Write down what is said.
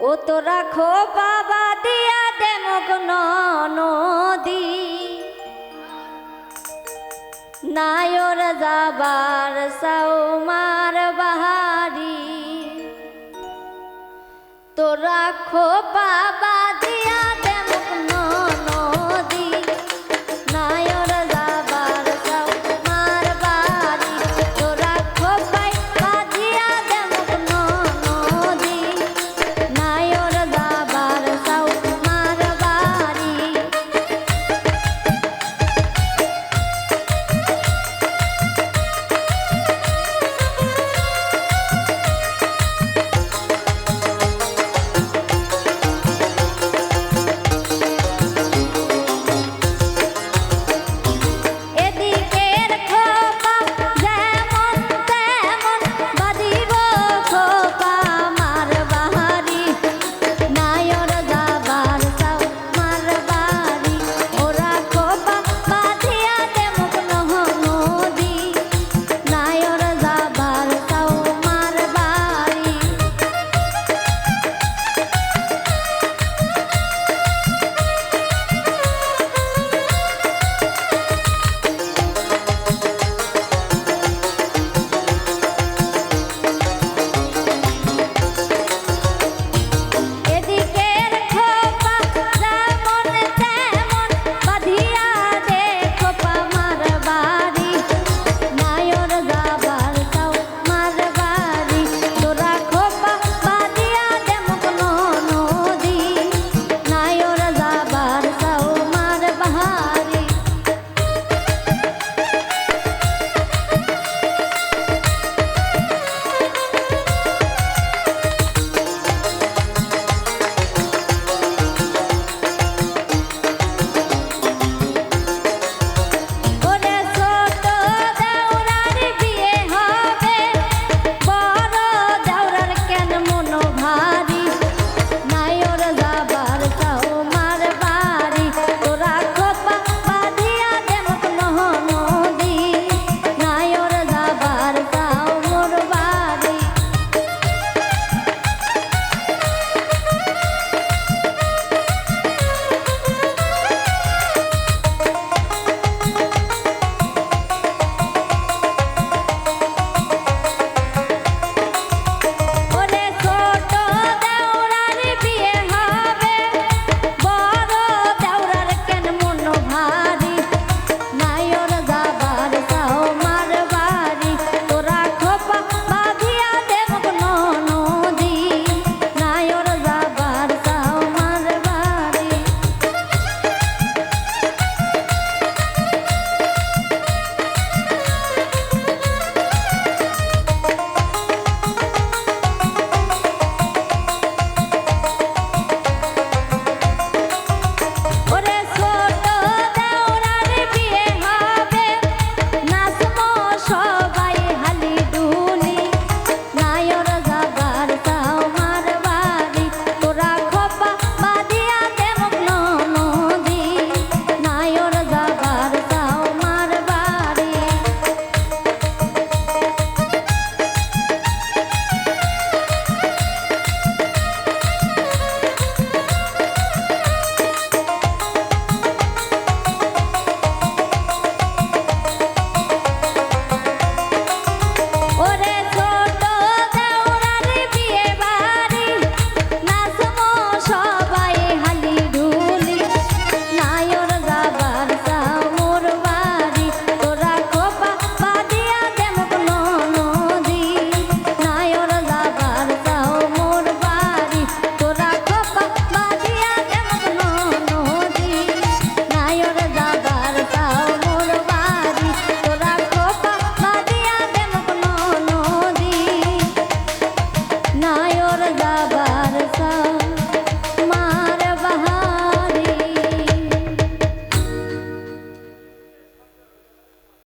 ও তো রাখো বাবা দিয়া দেমগ্ন নদী নায়র যাবার সাউমার বাহারি। তো রাখো বাবা